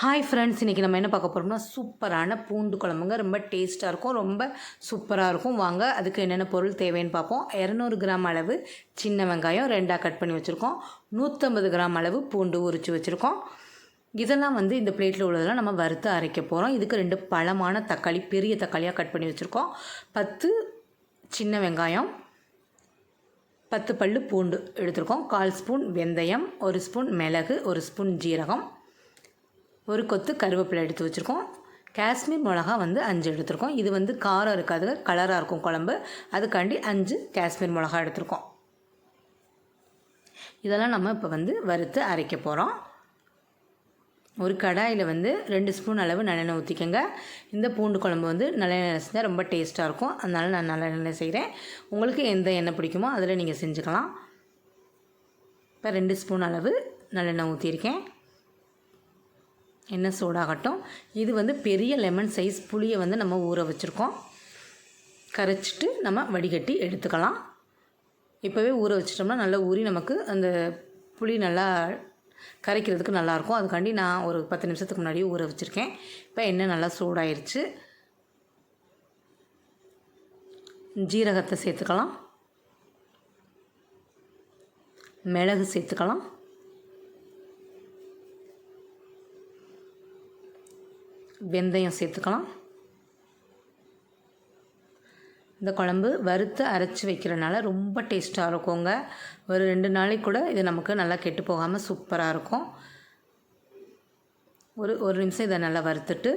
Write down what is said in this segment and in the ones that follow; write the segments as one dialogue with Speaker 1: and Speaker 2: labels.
Speaker 1: Hi friends இன்றைக்கி நம்ம என்ன பார்க்க போகிறோம்னா சூப்பரான பூண்டு குழம்புங்க. ரொம்ப டேஸ்ட்டாக இருக்கும் ரொம்ப சூப்பராக இருக்கும். வாங்க அதுக்கு என்னென்ன பொருள் தேவைன்னு பார்ப்போம். இரநூறு கிராம் அளவு சின்ன வெங்காயம் ரெண்டாக கட் பண்ணி வச்சுருக்கோம். நூற்றம்பது கிராம் அளவு பூண்டு உரித்து வச்சுருக்கோம். இதெல்லாம் வந்து இந்த பிளேட்டில் உள்ளதெல்லாம் நம்ம வறுத்து அரைக்க போகிறோம் இதுக்கு ரெண்டு பழமான தக்காளி பெரிய தக்காளியாக கட் பண்ணி வச்சுருக்கோம். பத்து சின்ன வெங்காயம் பத்து பல்லு பூண்டு எடுத்திருக்கோம். கால் ஸ்பூன் வெந்தயம் ஒரு ஸ்பூன் மிளகு ஒரு ஸ்பூன் ஜீரகம். ஒரு கொத்து கருவேப்பிலை எடுத்து வச்சுருக்கோம். காஷ்மீர் மிளகா வந்து அஞ்சு எடுத்திருக்கோம். இது வந்து காரம் இருக்காது கலராக இருக்கும் குழம்பு. அதுக்காண்டி அஞ்சு காஷ்மீர் மிளகா எடுத்திருக்கோம். இதெல்லாம் நம்ம இப்போ வந்து வறுத்து அரைக்க போகிறோம் ஒரு கடாயில் வந்து ரெண்டு ஸ்பூன் அளவு நல்லெண்ணெய் ஊற்றிக்கோங்க இந்த பூண்டு குழம்பு வந்து நல்லெண்ணெய் செஞ்சால் ரொம்ப டேஸ்ட்டாக இருக்கும். அதனால் நான் நல்லெண்ணெய் செய்கிறேன் உங்களுக்கு எந்த எண்ணெய் பிடிக்குமோ அதில் நீங்கள் செஞ்சுக்கலாம். இப்போ ரெண்டு ஸ்பூன் அளவு நல்லெண்ணெய் ஊற்றிருக்கேன் எண்ணெய் சூடாகட்டும். இது வந்து பெரிய லெமன் சைஸ் புளியை வந்து நம்ம ஊற வச்சுருக்கோம். கரைச்சிட்டு நம்ம வடிகட்டி எடுத்துக்கலாம். இப்போவே ஊற வச்சிட்டோம்னா நல்லா ஊறி நமக்கு அந்த புளி நல்லா கரைக்கிறதுக்கு நல்லாயிருக்கும். அதுக்காண்டி நான் ஒரு பத்து நிமிஷத்துக்கு முன்னாடியே ஊற வச்சுருக்கேன். இப்போ எண்ணெய் நல்லா சூடாயிருச்சு. ஜீரகத்தை சேர்த்துக்கலாம். மிளகு சேர்த்துக்கலாம். வெந்தயம் சேர்த்துக்கலாம். இந்த குழம்பு வறுத்து அரைச்சி வைக்கிறனால ரொம்ப டேஸ்ட்டாக இருக்குங்க. ஒரு ரெண்டு நாளைக்கு கூட இது நமக்கு நல்லா கெட்டு போகாமல் சூப்பராக இருக்கும். ஒரு ஒரு நிமிஷம் இதை நல்லா வறுத்துட்டு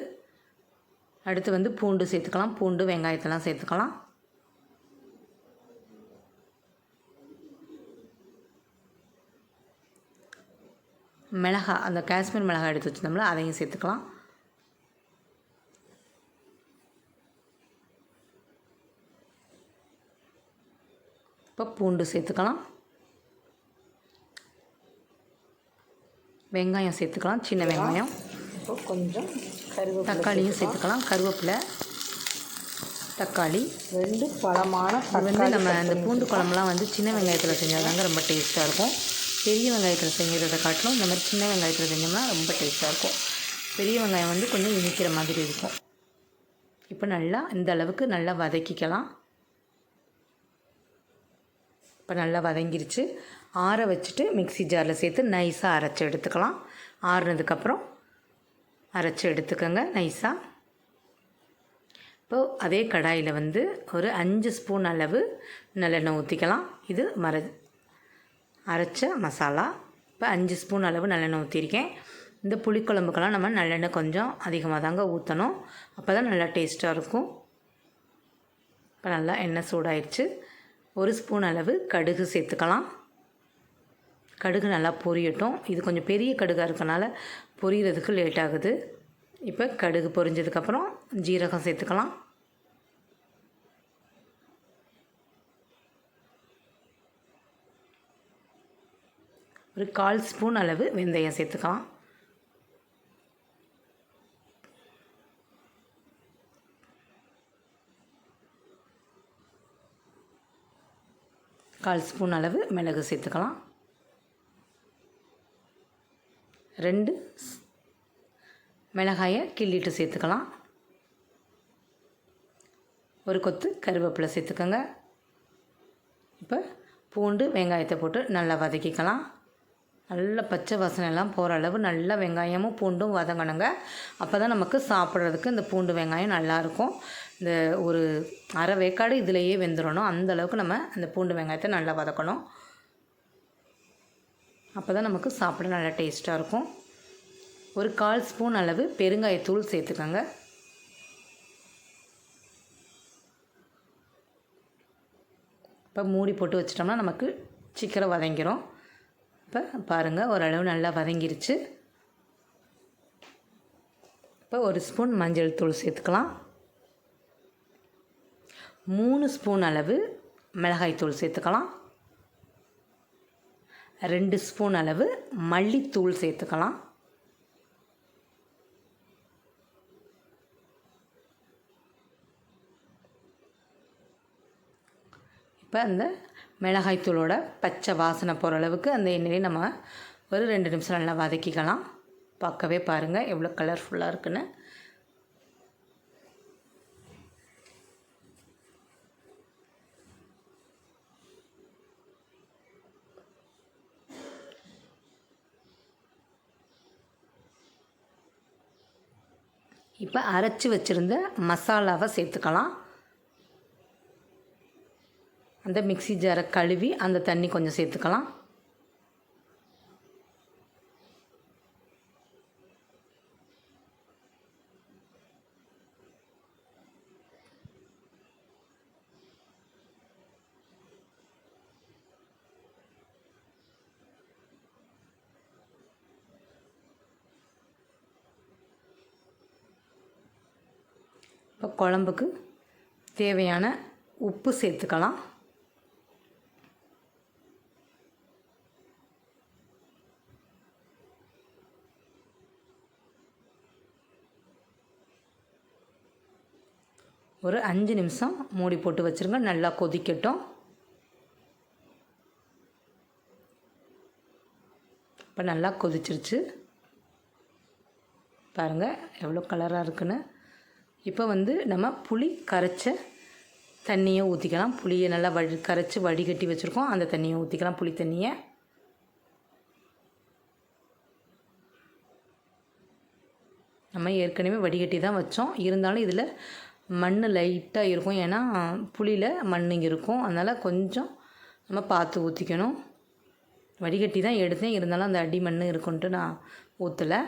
Speaker 1: அடுத்து வந்து பூண்டு சேர்த்துக்கலாம். பூண்டு வெங்காயத்தெல்லாம் சேர்த்துக்கலாம். மிளகா அந்த காஷ்மீர் மிளகாய் எடுத்து வச்சுருந்தோம்ல அதையும் சேர்த்துக்கலாம். இப்போ பூண்டு சேர்த்துக்கலாம். வெங்காயம் சேர்த்துக்கலாம் சின்ன வெங்காயம்.
Speaker 2: இப்போ கொஞ்சம் கருவேப்பிலை
Speaker 1: தக்காளியும் சேர்த்துக்கலாம். கருவேப்பிலை. தக்காளி.
Speaker 2: ரெண்டு பழமான
Speaker 1: வந்து நம்ம அந்த பூண்டு குழம்புலாம் வந்து சின்ன வெங்காயத்தில் செஞ்சால் தாங்க ரொம்ப டேஸ்ட்டாக இருக்கும். பெரிய வெங்காயத்தில் செய்கிறத காட்டிலும் இந்த மாதிரி சின்ன வெங்காயத்தில் செஞ்சோம்னா ரொம்ப டேஸ்ட்டாக இருக்கும். பெரிய வெங்காயம் வந்து கொஞ்சம் இனிக்கிற மாதிரி இருக்கும். இப்போ நல்லா இந்த அளவுக்கு நல்லா வதக்கிக்கலாம். இப்போ நல்லா வதங்கிருச்சு. ஆற வச்சுட்டு மிக்ஸி ஜாரில் சேர்த்து நைஸாக அரைச்சி எடுத்துக்கலாம். ஆறுனதுக்கப்புறம் அரைச்சி எடுத்துக்கோங்க நைஸாக இப்போது அதே கடாயில் வந்து ஒரு அஞ்சு ஸ்பூன் அளவு நல்லெண்ணெய் ஊற்றிக்கலாம் இது மர அரைச்ச மசாலா. இப்போ அஞ்சு ஸ்பூன் அளவு நல்லெண்ணெய் ஊற்றிருக்கேன் இந்த புளிக்குழம்புக்கெல்லாம் நம்ம நல்லெண்ணெய் கொஞ்சம் அதிகமாக தாங்க ஊற்றணும் அப்போ தான் நல்லா டேஸ்ட்டாக இருக்கும். இப்போ நல்லா எண்ணெய் சூடாயிடுச்சு ஒரு ஸ்பூன் அளவு கடுகு சேர்த்துக்கலாம். கடுகு நல்லா பொரியட்டும். இது கொஞ்சம் பெரிய கடுகாக இருக்கனால பொரியறதுக்கு லேட் ஆகுது. இப்போ கடுகு பொரிஞ்சதுக்கப்புறம் ஜீரகம் சேர்த்துக்கலாம். ஒரு கால் ஸ்பூன் அளவு வெந்தயம் சேர்த்துக்கலாம். கால் ஸ்பூன் அளவு மிளகு சேர்த்துக்கலாம். ரெண்டு மிளகாயை கிள்ளிட்டு சேர்த்துக்கலாம். ஒரு கொத்து கருவேப்பிலை சேர்த்துக்கோங்க. இப்போ பூண்டு வெங்காயத்தை போட்டு நல்லா வதக்கிக்கலாம். நல்ல பச்சை வாசனை போகிற அளவு நல்லா வெங்காயமும் பூண்டும் வதங்கணுங்க. அப்போ தான் நமக்கு சாப்பிட்றதுக்கு இந்த பூண்டு வெங்காயம் நல்லாயிருக்கும் இந்த ஒரு அரை வேக்காடு இதிலையே வெந்துடணும் அந்த அளவுக்கு நம்ம அந்த பூண்டு வெங்காயத்தை நல்லா வதக்கணும். அப்போ தான் நமக்கு சாப்பிட நல்லா டேஸ்ட்டாக இருக்கும். ஒரு கால் ஸ்பூன் அளவு பெருங்காயத்தூள் சேர்த்துக்கோங்க. இப்போ மூடி போட்டு வச்சிட்டோம்னா நமக்கு சீக்கிரம் வதங்கிரும். இப்போ பாருங்கள் ஓரளவு நல்லா வதங்கிருச்சு. இப்போ ஒரு ஸ்பூன் மஞ்சள் தூள் சேர்த்துக்கலாம். மூணு ஸ்பூன் அளவு மிளகாய்த்தூள் சேர்த்துக்கலாம். ரெண்டு ஸ்பூன் அளவு மல்லித்தூள் சேர்த்துக்கலாம். இப்போ அந்த மிளகாய்த்தூளோட பச்சை வாசனை போகிற அளவுக்கு அந்த எண்ணெயை நம்ம ஒரு ரெண்டு நிமிஷம் நல்லா வதக்கிக்கலாம். பார்க்கவே பாருங்கள் எவ்வளோ கலர்ஃபுல்லாக இருக்குன்னு. இப்போ அரைச்சி வச்சுருந்த மசாலாவை சேர்த்துக்கலாம். அந்த மிக்ஸி ஜாரை கழுவி அந்த தண்ணி கொஞ்சம் சேர்த்துக்கலாம். இப்போ குழம்புக்கு தேவையான உப்பு சேர்த்துக்கலாம். ஒரு அஞ்சு நிமிஷம் மூடி போட்டு வச்சுருங்க. நல்லா கொதிக்கட்டும். இப்போ நல்லா கொதிச்சிருச்சு. பாருங்கள் எவ்வளோ கலராக இருக்குன்னு. இப்போ வந்து நம்ம புளி கரைச்ச தண்ணியை ஊற்றிக்கலாம் புளியை நல்லா வடி கரைச்சி வடிகட்டி வச்சுருக்கோம். அந்த தண்ணியை ஊற்றிக்கலாம் புளி தண்ணியை. நம்ம ஏற்கனவே வடிகட்டி தான் வச்சோம். இருந்தாலும் இதில் மண் லைட்டாக இருக்கும். ஏன்னா புளியில் மண் இருக்கும். அதனால் கொஞ்சம் நம்ம பார்த்து ஊற்றிக்கணும் வடிகட்டி தான் எடுத்தேன். இருந்தாலும் அந்த அடி மண் இருக்குன்ட்டு நான் ஊற்றலை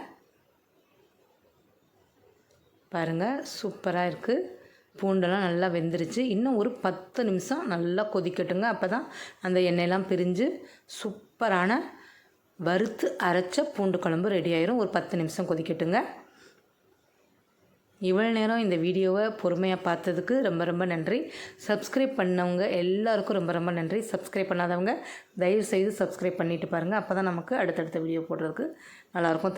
Speaker 1: பாருங்கள் சூப்பராக இருக்குது பூண்டெல்லாம் நல்லா வெந்துருச்சு. இன்னும் ஒரு பத்து நிமிஷம் நல்லா கொதிக்கட்டுங்க. அப்போ தான் அந்த எண்ணெயெல்லாம் பிரிஞ்சு சூப்பரான வறுத்து அரைச்ச பூண்டு குழம்பு ரெடி ஆயிரும். ஒரு பத்து நிமிஷம் கொதிக்கட்டுங்க. இவ்வளோ நேரம் இந்த வீடியோவை பொறுமையாக பார்த்ததுக்கு ரொம்ப ரொம்ப நன்றி. சப்ஸ்கிரைப் பண்ணவங்க எல்லாருக்கும் ரொம்ப ரொம்ப நன்றி. சப்ஸ்கிரைப் பண்ணாதவங்க தயவு செய்து சப்ஸ்கிரைப் பண்ணிட்டு பாருங்கள் அப்போ தான் நமக்கு அடுத்தடுத்த வீடியோ போடுறதுக்கு நல்லாயிருக்கும்.